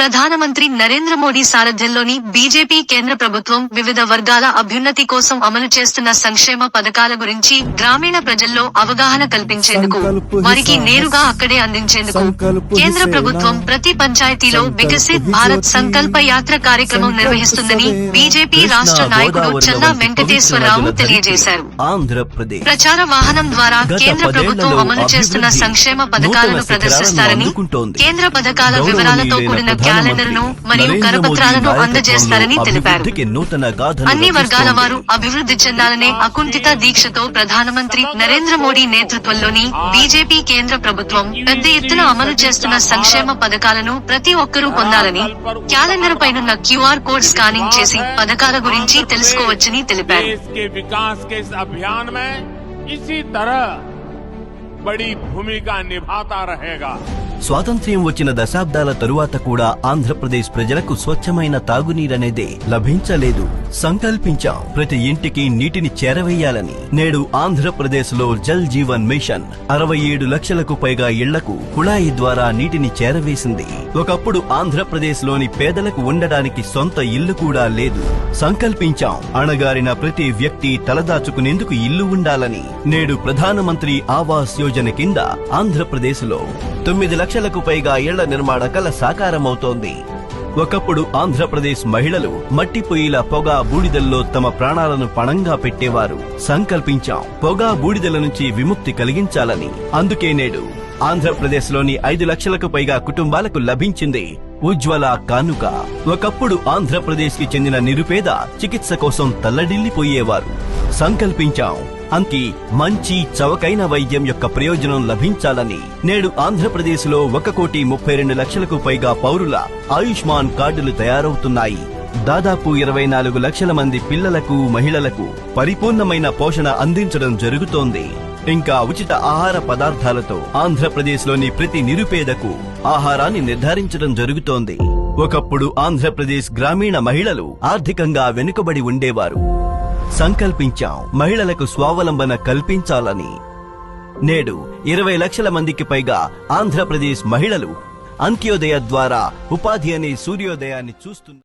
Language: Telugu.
ప్రధానమంత్రి నరేంద్ర మోడీ సారథ్యంలోని బీజేపీ కేంద్ర ప్రభుత్వం వివిధ వర్గాల అభ్యున్నతి కోసం అమలు చేస్తున్న సంక్షేమ పథకాల గురించి గ్రామీణ ప్రజల్లో అవగాహన కల్పించేందుకు వారికి నేరుగా అక్కడే అందించేందుకు కేంద్ర ప్రభుత్వం ప్రతి పంచాయతీలో వికసిత్ భారత్ సంకల్ప యాత్ర కార్యక్రమం నిర్వహిస్తుందని బీజేపీ రాష్ట్ర నాయకుడు చల్లా వెంకటేశ్వరరావు తెలియజేశారు. ఆంధ్రప్రదేశ్. ప్రచార వాహనం ద్వారా కేంద్ర ప్రభుత్వం అమలు చేస్తున్న సంక్షేమ పథకాలను ప్రదర్శిస్తారని. కేంద్ర పథకాల వివరాలతో కూడిన క్యాలెండర్ను మరియు కరపత్రాలను అందజేస్తారని తెలిపారు. అన్ని వర్గాల వారు అభివృద్ధి చెందాలనే అకుంఠిత దీక్షతో ప్రధానమంత్రి నరేంద్ర మోడీ నేతృత్వంలోని బీజేపీ కేంద్ర ప్రభుత్వం పెద్ద ఎత్తున అమలు చేస్తున్న సంక్షేమ పథకాలను ప్రతి ఒక్కరూ పొందాలని క్యాలెండర్ పైనున్న క్యూఆర్ కోడ్ స్కానింగ్ చేసి పథకాల గురించి తెలుసుకోవచ్చని తెలిపారు. బడి భూమిక నిభాతా రహేగా స్వాతంత్ర్యం వచ్చిన దశాబ్దాల తరువాత కూడా ఆంధ్రప్రదేశ్ ప్రజలకు స్వచ్ఛమైన తాగునీరనేదే లభించలేదు. సంకల్పించాం. ప్రతి ఇంటికి నీటిని చేరవేయాలని. నేడు ఆంధ్రప్రదేశ్లో జల్ జీవన్ మిషన్ అరవై ఏడు లక్షలకు పైగా ఇళ్ళకు కుళాయి ద్వారా నీటిని చేరవేసింది. ఒకప్పుడు ఆంధ్రప్రదేశ్లోని పేదలకు ఉండడానికి సొంత ఇల్లు కూడా లేదు. సంకల్పించాం. అణగారిన ప్రతి వ్యక్తి తలదాచుకునేందుకు ఇల్లు ఉండాలని. నేడు ప్రధానమంత్రి ఆవాస్ యోజన కింద ఆంధ్రప్రదేశ్లో తొమ్మిది లక్ష లక్షలకు పైగా ఇళ్ళ నిర్మాణ కల సాకారమవుతోంది. ఒకప్పుడు ఆంధ్రప్రదేశ్ మహిళలు మట్టి పొయ్యిల పొగ బూడిదల్లో తమ ప్రాణాలను పణంగా పెట్టేవారు. సంకల్పించాం. పొగ బూడిదల నుంచి విముక్తి కలిగించాలని. అందుకే నేడు ఆంధ్రప్రదేశ్లోని ఐదు లక్షలకు పైగా కుటుంబాలకు లభించింది ఉజ్వల కానుక. ఒకప్పుడు ఆంధ్రప్రదేశ్కి చెందిన నిరుపేద చికిత్స కోసం తల్లడిల్లిపోయేవారు. సంకల్పించాం. అంకి మంచి చవకైన వైద్యం యొక్క ప్రయోజనం లభించాలని నేడు ఆంధ్రప్రదేశ్లో ఒక కోటి ముప్పై రెండు లక్షలకు పైగా పౌరుల ఆయుష్మాన్ కార్డులు తయారవుతున్నాయి. దాదాపు ఇరవై నాలుగు లక్షల మంది పిల్లలకు మహిళలకు పరిపూర్ణమైన పోషణ అందించడం జరుగుతోంది. ఇంకా ఉచిత ఆహార పదార్థాలతో ఆంధ్రప్రదేశ్లోని ప్రతి నిరుపేదకు ఆహారాన్ని నిర్ధారించడం జరుగుతోంది. ఒకప్పుడు ఆంధ్రప్రదేశ్ గ్రామీణ మహిళలు ఆర్థికంగా వెనుకబడి ఉండేవారు. సంకల్పించాం మహిళలకు స్వావలంబన కల్పించాలని. నేడు ఇరవై లక్షల మందికి పైగా ఆంధ్రప్రదేశ్ మహిళలు అంత్యోదయ ద్వారా ఉపాధి అనే సూర్యోదయాన్ని చూస్తున్నారు.